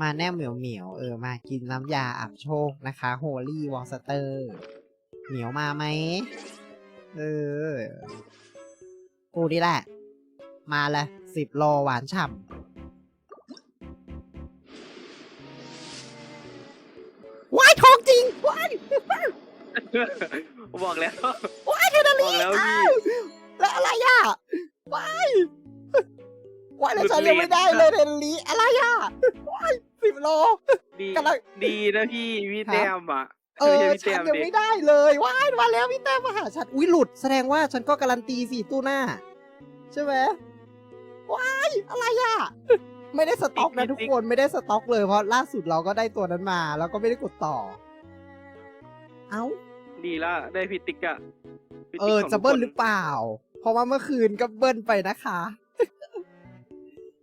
มาแน่เหมียวเหมียวๆเออมากินน้ำยาอับโชคนะคะโฮลี่วอสเตอร์ เหมียวมาไหมเออกูนี่แหละ มาเลยสิบโลหวานฉ่ำว้ายทองจริงว้ายบอกแล้วว้ายเทนาบลีอกแล้วพี่แล้วอะไรอะว้ายว้ายแล้วฉันยังไม่ได้เลยเทนาลีอะไรอะว้าย สิบโล ดีกำลัง ดีนะพี่พี่ครับแต้มอะเออไม่ใช่ฉันพี่แต้มยังเด็กไม่ได้เลยว้ายมาแล้วพี่แต้มมาหาฉันอุ้ยหลุดแสดงว่าฉันก็การันตีสี่ตู้หน้า ใช่ไหมว้ายอะไรอะ ไม่ได้สต็อกนะทุกคนไม่ได้สต็อกเลยเพราะล่าสุดเราก็ได้ตัวนั้นมา แล้วก็ไม่ได้กดต่อ เอ้า ดีละได้พี่ติ๊กอะพี่เอติ๊กอของจะเบิ้ลทุกคนหรือเปล่า เพราะว่าเมื่อคืนก็เบิ้ลไปนะคะ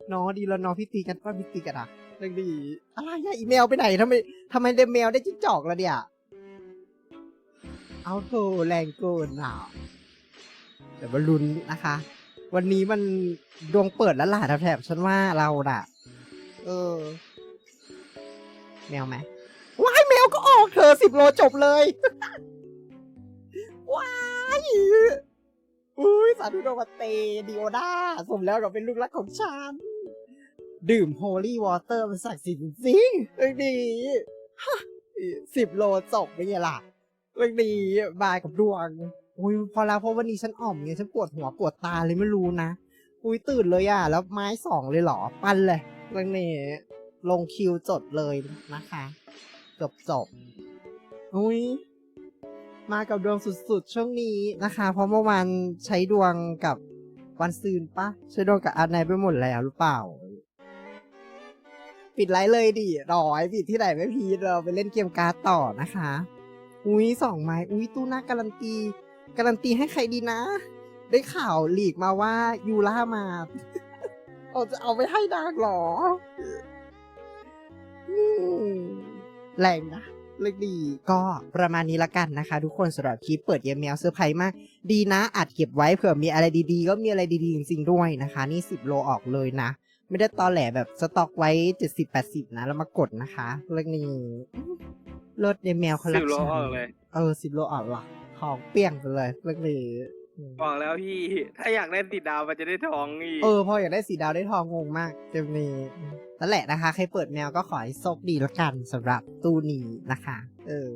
เน้อดีแล้วเน้องพี่ตีกันว่าพี่ตีกันอะ เรื่องดีอะไรอะอีเมลไปไหนทำไมทำไมเดมเมลได้จิ้งจอกแล้วเนี่ย เอาโถแรงเกินอะเดี๋ยวมาลุ้นนะคะ วันนี้มันดวงเปิดแล้วล่ะแถบฉันว่าเราน่ะ เออ แมวไหมว้ายแมวก็ออกเธอสิบโลจบเลย ว้ายอุ้ยสาธุโดมาเตดิโอดาสมแล้วเราเป็นลูกรักของฉัน ดื่มโฮลี่วอเตอร์มันศักดิ์สิทธิ์จริงเรื่องดีสิบโลจบไม่ไงล่ะเรื่องดีบายกับดวงอุ้ยพอแล้วเพราะวันนี้ฉันอ่อมไงฉันปวดหัวปวดตาเลยไม่รู้นะ อุ้ยตื่นเลยอะ แล้วไม้สองเลยเหรอ ปั้นเลยเรื่องนี้ลงคิวจดเลยนะคะจบจบอุ้ยมากับดวงสุดๆ ช่วงนี้นะคะ เพราะเมื่อวานใช้ดวงกับวันซืนปะใช้ดวงกับอันไหนไปหมดแล้วหรือเปล่า ปิดไลฟ์เลยดิรอยปิดที่ไหนไม่พีเราไปเล่นเกมการ์ดต่อนะคะ อุ้ยสองไม้ อุ้ยตู้หน้าการันตี การันตีให้ใครดีนะ ได้ข่าวหลีกมาว่ายูล่ามาเราจะเอาไปให้นางเหรอแรงนะเล็กดีก็ประมาณนี้ละกันนะคะ ทุกคนสำหรับคลิปเปิดเยมเมลเซอร์ไพรส์มาก ดีนะอัดเก็บไว้เผื่อมีอะไรดีๆ ก็มีอะไรดีๆ จริงๆด้วยนะคะ นี่10โลออกเลยนะ ไม่ได้ตอแหลแบบสต็อกไว้70-80นะแล้วมากดนะคะเรื่องนี้เลิศเยมเมลคอลเลสิคบโลชัออกเลยเออสิบโลออกหรอของเปี้ยงไปเลยเรื่องนี้อืมบอกแล้วพี่ ถ้าอยากได้ติดดาวมันจะได้ทองอีกเออพออยากได้สีดาวได้ทองงงมากเกมนี้นั่นแหละนะคะ ใครเปิดแมวก็ขอให้โชคดีละกันสำหรับตู้นี้นะคะ เออ